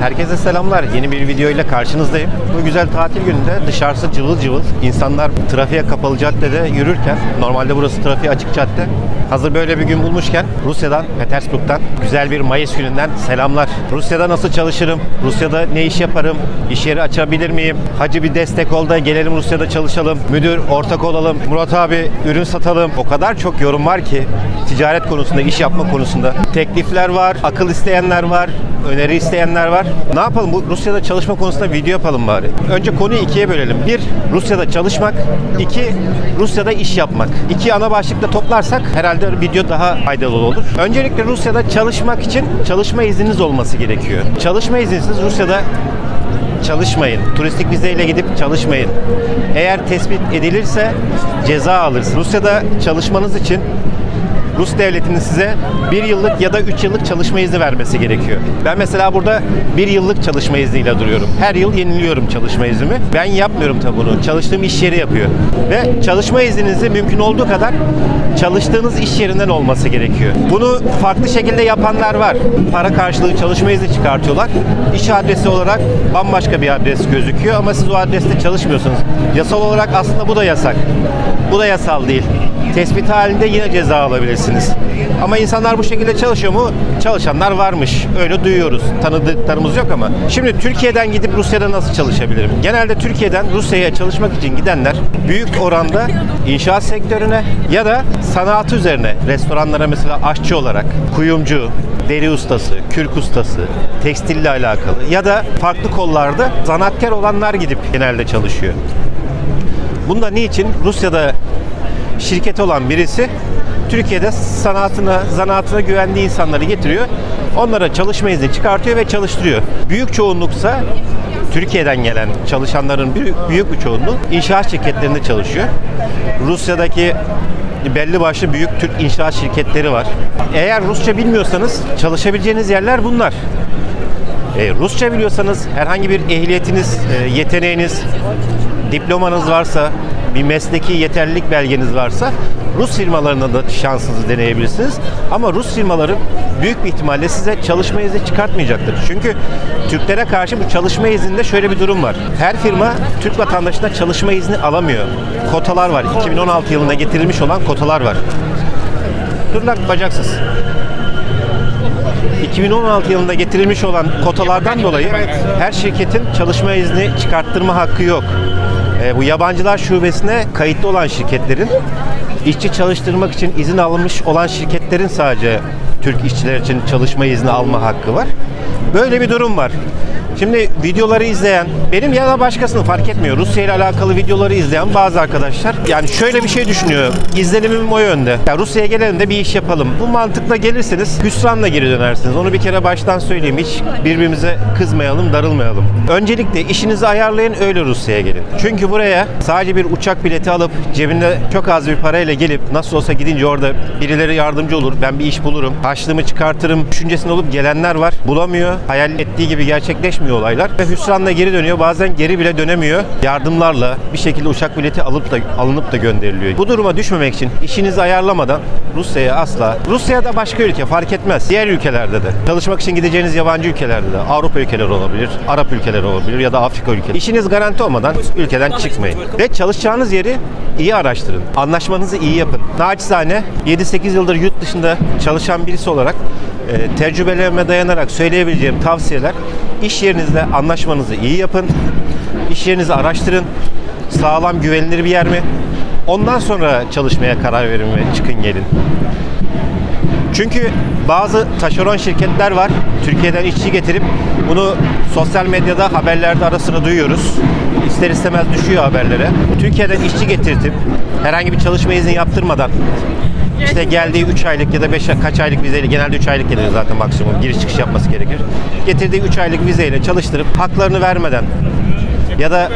Herkese selamlar. Yeni bir video ile karşınızdayım. Bu güzel tatil gününde dışarısı cıvıl cıvıl. İnsanlar trafiğe kapalı caddede yürürken, normalde burası trafiğe açık cadde. Hazır böyle bir gün bulmuşken Rusya'dan, Petersburg'dan güzel bir Mayıs gününden selamlar. Rusya'da nasıl çalışırım? Rusya'da ne iş yaparım? İş yeri açabilir miyim? Hacı bir destek ol da gelelim Rusya'da çalışalım. Müdür ortak olalım. Murat abi ürün satalım. O kadar çok yorum var ki ticaret konusunda, iş yapma konusunda. Teklifler var, akıl isteyenler var, öneri isteyenler var. Ne yapalım? Bu Rusya'da çalışma konusunda video yapalım bari. Önce konuyu ikiye bölelim. Bir, Rusya'da çalışmak. iki Rusya'da iş yapmak. İki ana başlıkta toplarsak herhalde video daha faydalı olur. Öncelikle Rusya'da çalışmak için çalışma izniniz olması gerekiyor. Çalışma izinsiz Rusya'da çalışmayın. Turistik vizeyle gidip çalışmayın. Eğer tespit edilirse ceza alırsınız. Rusya'da çalışmanız için Rus devletinin size bir yıllık ya da üç yıllık çalışma izni vermesi gerekiyor. Ben mesela burada bir yıllık çalışma izniyle duruyorum. Her yıl yeniliyorum çalışma iznimi. Ben yapmıyorum tabii bunu. Çalıştığım iş yeri yapıyor. Ve çalışma izninizi mümkün olduğu kadar çalıştığınız iş yerinden olması gerekiyor. Bunu farklı şekilde yapanlar var. Para karşılığı çalışma izni çıkartıyorlar. İş adresi olarak bambaşka bir adres gözüküyor ama siz o adreste çalışmıyorsunuz. Yasal olarak aslında bu da yasak. Bu da yasal değil. Tespit halinde yine ceza alabilirsiniz. Ama insanlar bu şekilde çalışıyor mu? Çalışanlar varmış. Öyle duyuyoruz. Tanıdıklarımız yok ama. Şimdi Türkiye'den gidip Rusya'da nasıl çalışabilirim? Genelde Türkiye'den Rusya'ya çalışmak için gidenler büyük oranda inşaat sektörüne ya da sanatı üzerine restoranlara mesela aşçı olarak kuyumcu, deri ustası, kürk ustası, tekstille alakalı ya da farklı kollarda zanatkar olanlar gidip genelde çalışıyor. Bunda niçin? Rusya'da şirket olan birisi Türkiye'de sanatına, zanaatına güvendiği insanları getiriyor. Onlara çalışma izni çıkartıyor ve çalıştırıyor. Büyük çoğunluksa Türkiye'den gelen çalışanların büyük, büyük bir çoğunluğu inşaat şirketlerinde çalışıyor. Rusya'daki belli başlı büyük Türk inşaat şirketleri var. Eğer Rusça bilmiyorsanız çalışabileceğiniz yerler bunlar. E, Rusça biliyorsanız herhangi bir ehliyetiniz, e, yeteneğiniz, diplomanız varsa, bir mesleki yeterlilik belgeniz varsa Rus firmalarına da şansınızı deneyebilirsiniz. Ama Rus firmaları büyük bir ihtimalle size çalışma izni çıkartmayacaktır. Çünkü Türklere karşı bu çalışma izninde şöyle bir durum var. Her firma Türk vatandaşına çalışma izni alamıyor. Kotalar var. 2016 yılında getirilmiş olan kotalar var. Lan bacaksız. 2016 yılında getirilmiş olan kotalardan dolayı her şirketin çalışma izni çıkarttırma hakkı yok. E, bu yabancılar şubesine kayıtlı olan şirketlerin işçi çalıştırmak için izin alınmış olan şirketlerin sadece Türk işçiler için çalışma izni alma hakkı var. Böyle bir durum var. Şimdi videoları izleyen, benim ya da başkasını fark etmiyor. Rusya ile alakalı videoları izleyen bazı arkadaşlar yani şöyle bir şey düşünüyor. İzlenimim o yönde. Ya Rusya'ya gelelim de bir iş yapalım. Bu mantıkla gelirseniz hüsranla geri dönersiniz. Onu bir kere baştan söyleyeyim. Hiç birbirimize kızmayalım, darılmayalım. Öncelikle işinizi ayarlayın öyle Rusya'ya gelin. Çünkü buraya sadece bir uçak bileti alıp cebinde çok az bir parayla gelip nasıl olsa gidince orada birileri yardımcı olur. Ben bir iş bulurum. Harçlığımı çıkartırım. Düşüncesinde olup gelenler var. Bulamıyor. Hayal ettiği gibi gerçekleşmiyor olaylar. Ve hüsranla geri dönüyor. Bazen geri bile dönemiyor. Yardımlarla bir şekilde uçak bileti alıp da alınıp da gönderiliyor. Bu duruma düşmemek için işinizi ayarlamadan Rusya'ya asla. Rusya'da başka ülke fark etmez. Diğer ülkelerde de. Çalışmak için gideceğiniz yabancı ülkelerde de. Avrupa ülkeleri olabilir. Arap ülkeleri olabilir ya da Afrika ülkeleri. İşiniz garanti olmadan ülkeden çıkmayın. Ve çalışacağınız yeri iyi araştırın. Anlaşmanızı iyi yapın. Naçizane 7-8 yıldır yurt dışında çalışan birisi olarak e, tecrübelerime dayanarak söyleyebileceğim tavsiyeler iş yerinizle anlaşmanızı iyi yapın. İş yerinizi araştırın. Sağlam güvenilir bir yer mi? Ondan sonra çalışmaya karar verin ve çıkın gelin. Çünkü bazı taşeron şirketler var. Türkiye'den işçi getirip bunu sosyal medyada haberlerde ara sıra duyuyoruz. İster istemez düşüyor haberlere. Türkiye'den işçi getirtip herhangi bir çalışma izni yaptırmadan işte geldiği 3 aylık ya da 5 kaç aylık vizeyle genelde 3 aylık geliyor zaten maksimum giriş çıkış yapması gerekir. Getirdiği 3 aylık vizeyle çalıştırıp haklarını vermeden ya da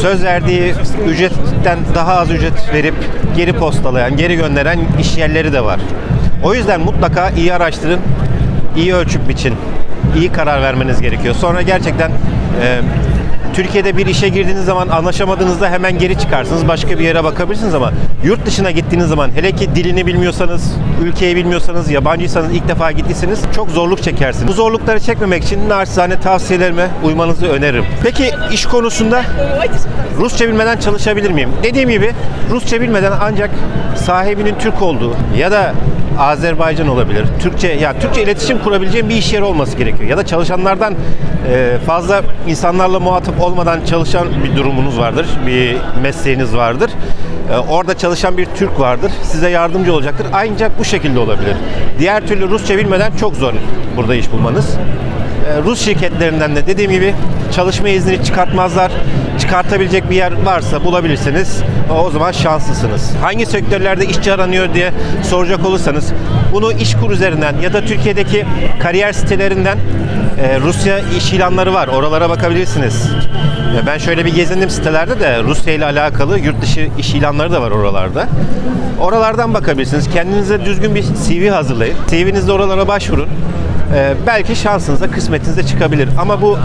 söz verdiği ücretten daha az ücret verip geri postalayan, geri gönderen iş yerleri de var. O yüzden mutlaka iyi araştırın, iyi ölçüp biçin, iyi karar vermeniz gerekiyor. Sonra gerçekten e, Türkiye'de bir işe girdiğiniz zaman anlaşamadığınızda hemen geri çıkarsınız. Başka bir yere bakabilirsiniz ama yurt dışına gittiğiniz zaman hele ki dilini bilmiyorsanız, ülkeyi bilmiyorsanız, yabancıysanız ilk defa gittiyseniz çok zorluk çekersiniz. Bu zorlukları çekmemek için naçizane tavsiyelerime uymanızı öneririm. Peki iş konusunda Rusça bilmeden çalışabilir miyim? Dediğim gibi Rusça bilmeden ancak sahibinin Türk olduğu ya da Azerbaycan olabilir. Türkçe ya Türkçe iletişim kurabileceğim bir iş yeri olması gerekiyor. Ya da çalışanlardan e, fazla insanlarla muhatap olmadan çalışan bir durumunuz vardır. Bir mesleğiniz vardır. E, orada çalışan bir Türk vardır. Size yardımcı olacaktır. Ancak bu şekilde olabilir. Diğer türlü Rusça bilmeden çok zor burada iş bulmanız. E, Rus şirketlerinden de dediğim gibi çalışma izni çıkartmazlar. Çıkartabilecek bir yer varsa bulabilirsiniz. O zaman şanslısınız. Hangi sektörlerde işçi aranıyor diye soracak olursanız bunu İşkur üzerinden ya da Türkiye'deki kariyer sitelerinden e, Rusya iş ilanları var. Oralara bakabilirsiniz. E, Ben şöyle bir gezindim sitelerde de Rusya ile alakalı yurt dışı iş ilanları da var oralarda. Oralardan bakabilirsiniz. Kendinize düzgün bir CV hazırlayın. CV'nizde oralara başvurun. Ee, belki şansınıza, kısmetinize çıkabilir. Ama bu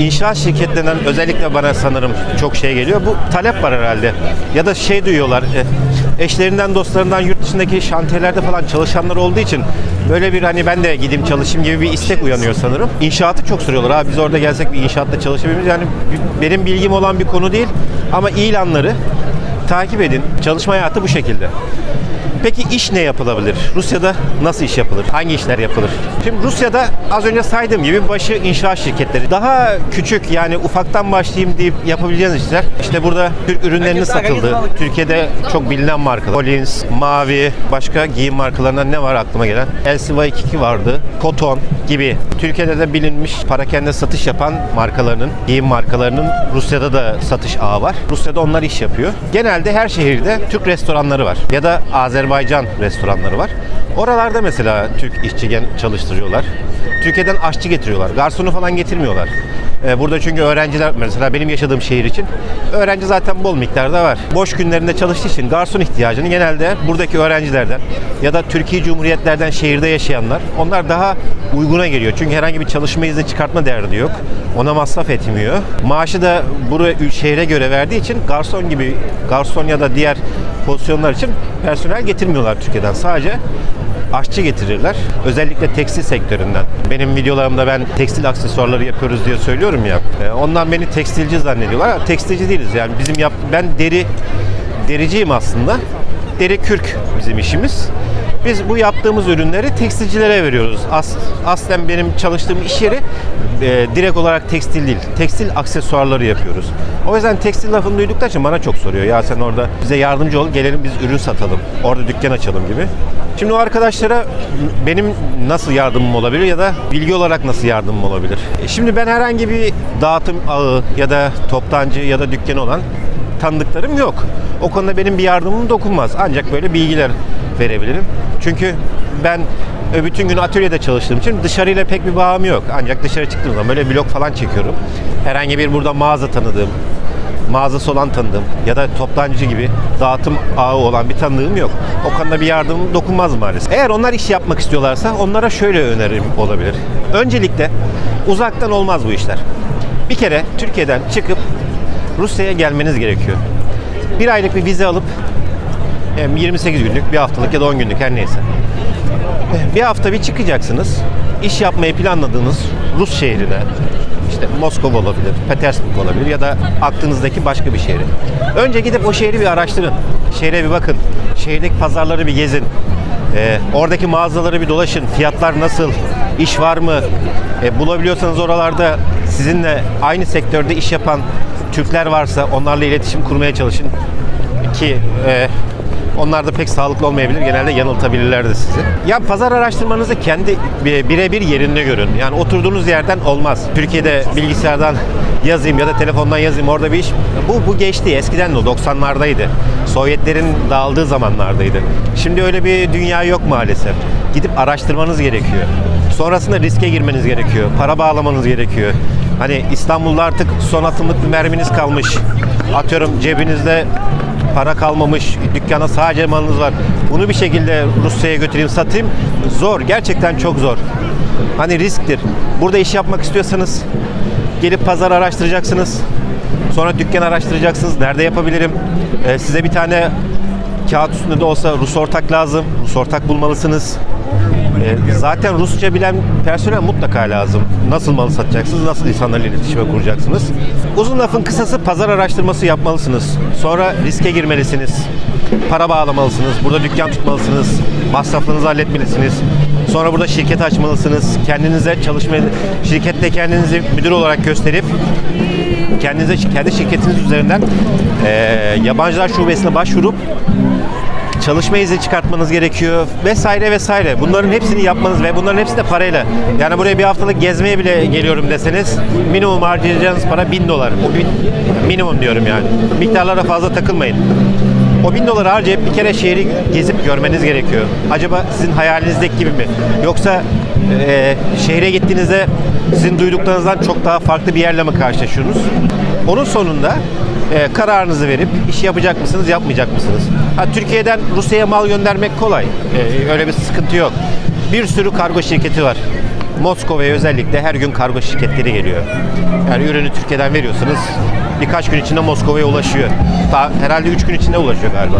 inşaat şirketlerinden özellikle bana sanırım çok şey geliyor. Bu talep var herhalde. Ya da şey duyuyorlar. e, eşlerinden, dostlarından yurt dışındaki şantiyelerde falan çalışanlar olduğu için böyle bir hani ben de gideyim çalışayım gibi bir istek uyanıyor sanırım. İnşaatı çok soruyorlar. Abi biz orada gelsek bir inşaatta çalışabilir miyiz? Yani benim bilgim olan bir konu değil ama ilanları takip edin. Çalışma hayatı bu şekilde. Peki iş ne yapılabilir? Rusya'da nasıl iş yapılır? Hangi işler yapılır? Şimdi Rusya'da az önce saydığım gibi başı inşaat şirketleri. Daha küçük yani ufaktan başlayayım deyip yapabileceğiniz işler. İşte burada Türk ürünlerinin satıldığı, Türkiye'de çok bilinen markalar. Collins, Mavi, başka giyim markalarından ne var aklıma gelen? LCY22 vardı, Koton gibi. Türkiye'de de bilinmiş parakende satış yapan markalarının, giyim markalarının Rusya'da da satış ağı var. Rusya'da onlar iş yapıyor. Genelde her şehirde Türk restoranları var. Ya da Azerbaycan restoranları var. Oralarda mesela Türk işçi çalıştırıyorlar. Türkiye'den aşçı getiriyorlar. Garsonu falan getirmiyorlar. Ee, Burada çünkü öğrenciler mesela benim yaşadığım şehir için öğrenci zaten bol miktarda var. Boş günlerinde çalıştığı için garson ihtiyacını genelde buradaki öğrencilerden ya da Türkiye Cumhuriyetlerden şehirde yaşayanlar onlar daha uyguna geliyor. Çünkü herhangi bir çalışma izni çıkartma derdi yok. Ona masraf etmiyor. Maaşı da buraya şehre göre verdiği için garson gibi garson ya da diğer pozisyonlar için personel getirmiyorlar Türkiye'den. Sadece aşçı getirirler. Özellikle tekstil sektöründen. Benim videolarımda ben tekstil aksesuarları yapıyoruz diye söylüyorum ya. E, Ondan beni tekstilci zannediyorlar. Tekstilci değiliz yani. Bizim yap ben deri dericiyim aslında. Deri kürk bizim işimiz. Biz bu yaptığımız ürünleri tekstilcilere veriyoruz. As, aslen benim çalıştığım iş yeri e, direkt olarak tekstil değil. Tekstil aksesuarları yapıyoruz. O yüzden tekstil lafını duydukları için bana çok soruyor. Ya sen orada bize yardımcı ol, gelelim biz ürün satalım. Orada dükkan açalım gibi. Şimdi o arkadaşlara benim nasıl yardımım olabilir ya da bilgi olarak nasıl yardımım olabilir? E, Şimdi ben herhangi bir dağıtım ağı ya da toptancı ya da dükkanı olan tanıdıklarım yok. O konuda benim bir yardımım dokunmaz. Ancak böyle bilgiler verebilirim. Çünkü ben e, bütün gün atölyede çalıştığım için dışarıyla pek bir bağım yok. Ancak dışarı çıktığım zaman böyle vlog falan çekiyorum. Herhangi bir burada mağaza tanıdığım, mağazası olan tanıdığım ya da toptancı gibi dağıtım ağı olan bir tanıdığım yok. O konuda bir yardımım dokunmaz maalesef. Eğer onlar iş yapmak istiyorlarsa onlara şöyle önerim olabilir. Öncelikle uzaktan olmaz bu işler. Bir kere Türkiye'den çıkıp Rusya'ya gelmeniz gerekiyor. Bir aylık bir vize alıp 28 günlük, bir haftalık ya da 10 günlük her neyse. Bir hafta bir çıkacaksınız. İş yapmayı planladığınız Rus şehrine, işte Moskova olabilir, Petersburg olabilir ya da aklınızdaki başka bir şehri. Önce gidip o şehri bir araştırın. Şehre bir bakın. Şehirdeki pazarları bir gezin. Ee, oradaki mağazaları bir dolaşın. Fiyatlar nasıl? İş var mı? E, bulabiliyorsanız oralarda sizinle aynı sektörde iş yapan Türkler varsa onlarla iletişim kurmaya çalışın. Ki e, onlar da pek sağlıklı olmayabilir. Genelde yanıltabilirler de sizi. Ya pazar araştırmanızı kendi bi- birebir yerinde görün. Yani oturduğunuz yerden olmaz. Türkiye'de bilgisayardan yazayım ya da telefondan yazayım orada bir iş. Bu, bu geçti. Eskiden de o 90'lardaydı. Sovyetlerin dağıldığı zamanlardaydı. Şimdi öyle bir dünya yok maalesef. Gidip araştırmanız gerekiyor. Sonrasında riske girmeniz gerekiyor. Para bağlamanız gerekiyor. Hani İstanbul'da artık son atımlık bir merminiz kalmış. Atıyorum cebinizde para kalmamış, dükkana sadece malınız var. Bunu bir şekilde Rusya'ya götüreyim, satayım. Zor, gerçekten çok zor. Hani risktir. Burada iş yapmak istiyorsanız gelip pazar araştıracaksınız. Sonra dükkan araştıracaksınız. Nerede yapabilirim? Ee, size bir tane kağıt üstünde de olsa Rus ortak lazım. Rus ortak bulmalısınız. Ee, zaten Rusça bilen personel mutlaka lazım. Nasıl malı satacaksınız, nasıl insanlarla iletişime kuracaksınız. Uzun lafın kısası pazar araştırması yapmalısınız. Sonra riske girmelisiniz. Para bağlamalısınız. Burada dükkan tutmalısınız. Masraflarınızı halletmelisiniz. Sonra burada şirket açmalısınız. Kendinize çalışma şirkette kendinizi müdür olarak gösterip kendinize kendi şirketiniz üzerinden eee yabancılar şubesine başvurup çalışma izni çıkartmanız gerekiyor vesaire vesaire. Bunların hepsini yapmanız ve bunların hepsi de parayla. Yani buraya bir haftalık gezmeye bile geliyorum deseniz minimum harcayacağınız para 1000 dolar. O bin, minimum diyorum yani. Miktarlara fazla takılmayın. O 1000 doları harcayıp bir kere şehri gezip görmeniz gerekiyor. Acaba sizin hayalinizdeki gibi mi? Yoksa e, şehre gittiğinizde sizin duyduklarınızdan çok daha farklı bir yerle mi karşılaşıyorsunuz? Onun sonunda e, kararınızı verip iş yapacak mısınız, yapmayacak mısınız? Ha, Türkiye'den Rusya'ya mal göndermek kolay. E, öyle bir sıkıntı yok. Bir sürü kargo şirketi var. Moskova'ya özellikle her gün kargo şirketleri geliyor. Yani ürünü Türkiye'den veriyorsunuz. Birkaç gün içinde Moskova'ya ulaşıyor. Daha, herhalde 3 gün içinde ulaşıyor galiba.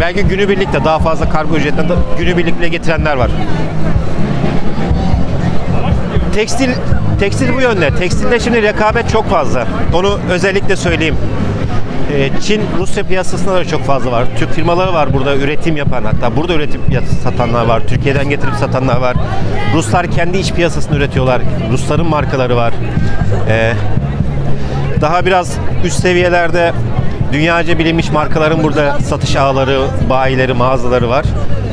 Belki günübirlikte daha fazla kargo ücretinden de günübirlikle getirenler var. Tekstil tekstil bu yönde. Tekstilde şimdi rekabet çok fazla. Onu özellikle söyleyeyim. Ee, Çin, Rusya piyasasında da çok fazla var. Türk firmaları var burada üretim yapan hatta burada üretim satanlar var. Türkiye'den getirip satanlar var. Ruslar kendi iç piyasasını üretiyorlar. Rusların markaları var. Ee, daha biraz üst seviyelerde dünyaca bilinmiş markaların burada satış ağları, bayileri, mağazaları var.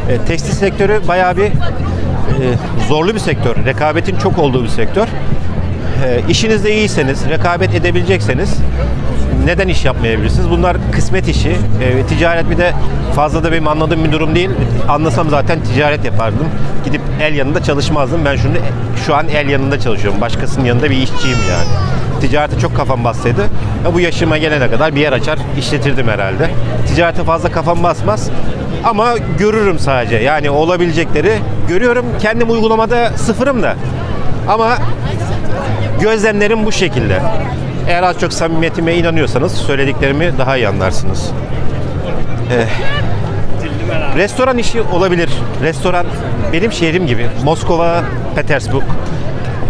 E, tekstil sektörü bayağı bir e, zorlu bir sektör. Rekabetin çok olduğu bir sektör. E, işinizde iyiyseniz, rekabet edebilecekseniz neden iş yapmayabilirsiniz? Bunlar kısmet işi. E, ticaret bir de fazla da benim anladığım bir durum değil. Anlasam zaten ticaret yapardım. Gidip el yanında çalışmazdım. Ben şimdi şu an el yanında çalışıyorum. Başkasının yanında bir işçiyim yani. Ticarete çok kafam bassaydı ya bu yaşıma gelene kadar bir yer açar işletirdim herhalde. Ticarete fazla kafam basmaz. Ama görürüm sadece. Yani olabilecekleri görüyorum. Kendim uygulamada sıfırım da. Ama gözlemlerim bu şekilde. Eğer az çok samimiyetime inanıyorsanız söylediklerimi daha iyi anlarsınız. Eh, restoran işi olabilir. Restoran benim şehrim gibi. Moskova, Petersburg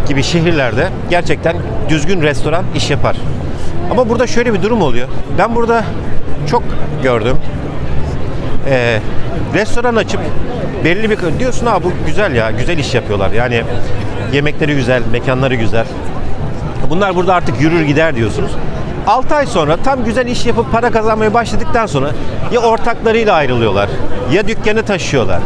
gibi şehirlerde gerçekten düzgün restoran iş yapar. Ama burada şöyle bir durum oluyor. Ben burada çok gördüm. Ee, restoran açıp belli bir diyorsun ha bu güzel ya güzel iş yapıyorlar. Yani yemekleri güzel, mekanları güzel. Bunlar burada artık yürür gider diyorsunuz. 6 ay sonra tam güzel iş yapıp para kazanmaya başladıktan sonra ya ortaklarıyla ayrılıyorlar ya dükkanı taşıyorlar.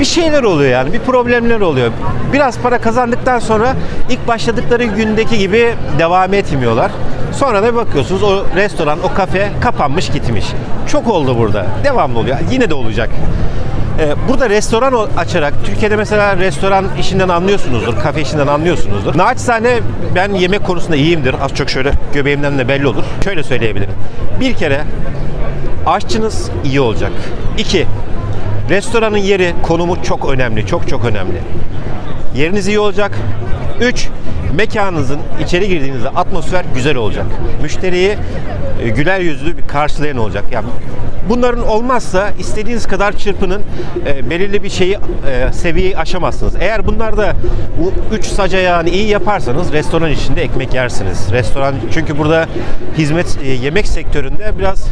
Bir şeyler oluyor yani bir problemler oluyor. Biraz para kazandıktan sonra ilk başladıkları gündeki gibi devam etmiyorlar. Sonra da bakıyorsunuz o restoran, o kafe kapanmış gitmiş. Çok oldu burada. Devamlı oluyor. Yine de olacak. Ee, Burada restoran açarak, Türkiye'de mesela restoran işinden anlıyorsunuzdur, kafe işinden anlıyorsunuzdur. Naçizane ben yemek konusunda iyiyimdir. Az çok şöyle göbeğimden de belli olur. Şöyle söyleyebilirim. Bir kere aşçınız iyi olacak. İki, restoranın yeri, konumu çok önemli, çok çok önemli. Yeriniz iyi olacak. 3. Mekanınızın içeri girdiğinizde atmosfer güzel olacak. Müşteriyi e, güler yüzlü bir karşılayan olacak. Yani bunların olmazsa istediğiniz kadar çırpının e, belirli bir şeyi e, seviyeyi aşamazsınız. Eğer bunlarda bu 3 saca yani iyi yaparsanız restoran içinde ekmek yersiniz. Restoran çünkü burada hizmet e, yemek sektöründe biraz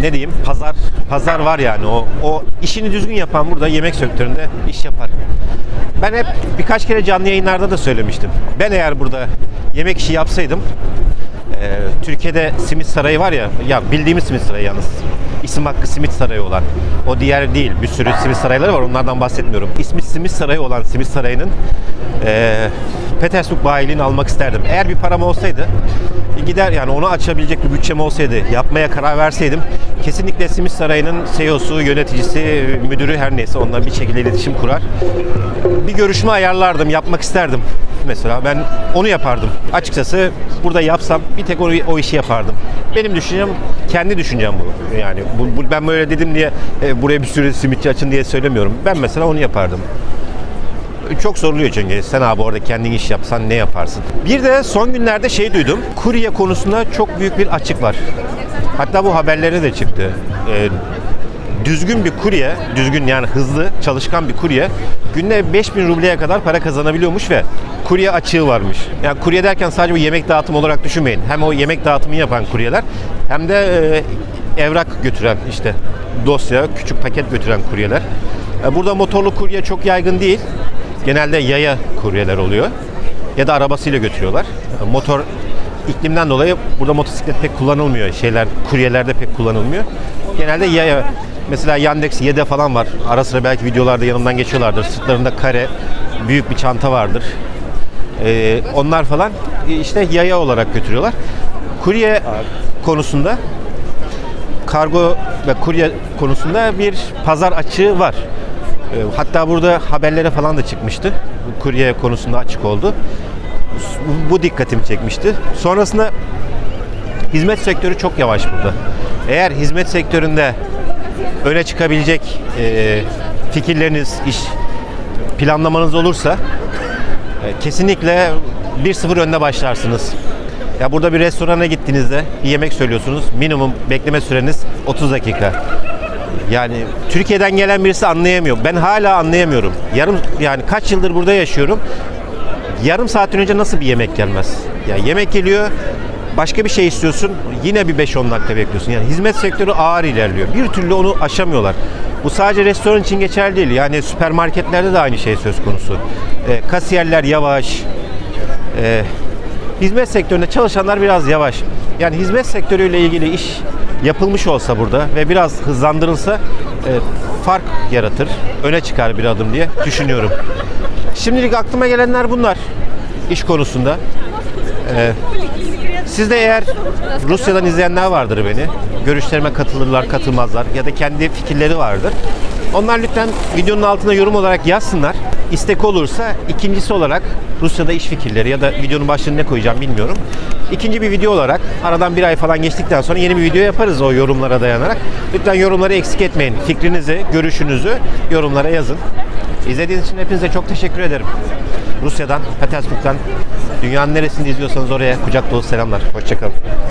ne diyeyim pazar pazar var yani o o işini düzgün yapan burada yemek sektöründe iş yapar. Ben hep birkaç kere canlı yayınlarda da söylemiştim. Ben eğer burada yemek işi yapsaydım e, Türkiye'de simit sarayı var ya ya bildiğimiz simit sarayı yalnız. İsim hakkı simit sarayı olan. O diğer değil. Bir sürü simit sarayları var. Onlardan bahsetmiyorum. İsmi simit sarayı olan simit sarayının e, Petersburg bayiliğini almak isterdim. Eğer bir param olsaydı gider yani onu açabilecek bir bütçem olsaydı, yapmaya karar verseydim kesinlikle Simit Sarayı'nın CEO'su, yöneticisi, müdürü her neyse onunla bir şekilde iletişim kurar. Bir görüşme ayarlardım, yapmak isterdim. Mesela ben onu yapardım. Açıkçası burada yapsam bir tek o, o işi yapardım. Benim düşüncem, kendi düşüncem bu. Yani bu, bu- ben böyle dedim diye e, buraya bir sürü simitçi açın diye söylemiyorum. Ben mesela onu yapardım. Çok soruluyor çünkü sen abi orada kendin iş yapsan ne yaparsın? Bir de son günlerde şey duydum. Kurye konusunda çok büyük bir açık var. Hatta bu haberlere de çıktı. Ee, düzgün bir kurye, düzgün yani hızlı çalışkan bir kurye günde 5000 rubleye kadar para kazanabiliyormuş ve kurye açığı varmış. Yani kurye derken sadece bir yemek dağıtım olarak düşünmeyin. Hem o yemek dağıtımı yapan kuryeler hem de e, evrak götüren işte dosya, küçük paket götüren kuryeler. E, Burada motorlu kurye çok yaygın değil. Genelde yaya kuryeler oluyor. Ya da arabasıyla götürüyorlar. E, Motor iklimden dolayı burada motosiklet pek kullanılmıyor. Şeyler kuryelerde pek kullanılmıyor. Genelde yaya mesela Yandex Yede falan var. Ara sıra belki videolarda yanımdan geçiyorlardır. Sırtlarında kare büyük bir çanta vardır. Ee, onlar falan işte yaya olarak götürüyorlar. Kurye konusunda kargo ve kurye konusunda bir pazar açığı var. Ee, Hatta burada haberlere falan da çıkmıştı. Kurye konusunda açık oldu. Bu dikkatimi çekmişti. Sonrasında hizmet sektörü çok yavaş burada. Eğer hizmet sektöründe öne çıkabilecek e, fikirleriniz, iş planlamanız olursa e, kesinlikle 1-0 önde başlarsınız. Ya burada bir restorana gittiğinizde bir yemek söylüyorsunuz. Minimum bekleme süreniz 30 dakika. Yani Türkiye'den gelen birisi anlayamıyor. Ben hala anlayamıyorum. Yarım yani kaç yıldır burada yaşıyorum. Yarım saatten önce nasıl bir yemek gelmez? Ya yemek geliyor, başka bir şey istiyorsun, yine bir 5-10 dakika bekliyorsun. Yani hizmet sektörü ağır ilerliyor. Bir türlü onu aşamıyorlar. Bu sadece restoran için geçerli değil. Yani süpermarketlerde de aynı şey söz konusu. E, kasiyerler yavaş. E, hizmet sektöründe çalışanlar biraz yavaş. Yani hizmet sektörüyle ilgili iş yapılmış olsa burada ve biraz hızlandırılsa e, fark yaratır, öne çıkar bir adım diye düşünüyorum. Şimdilik aklıma gelenler bunlar iş konusunda. Ee, siz de eğer Rusya'dan izleyenler vardır beni. Görüşlerime katılırlar, katılmazlar ya da kendi fikirleri vardır. Onlar lütfen videonun altına yorum olarak yazsınlar. İstek olursa ikincisi olarak Rusya'da iş fikirleri ya da videonun başlığını ne koyacağım bilmiyorum. İkinci bir video olarak aradan bir ay falan geçtikten sonra yeni bir video yaparız o yorumlara dayanarak. Lütfen yorumları eksik etmeyin. Fikrinizi, görüşünüzü yorumlara yazın. İzlediğiniz için hepinize çok teşekkür ederim. Rusya'dan, Petersburg'dan, dünyanın neresinde izliyorsanız oraya kucak dolu selamlar. Hoşçakalın.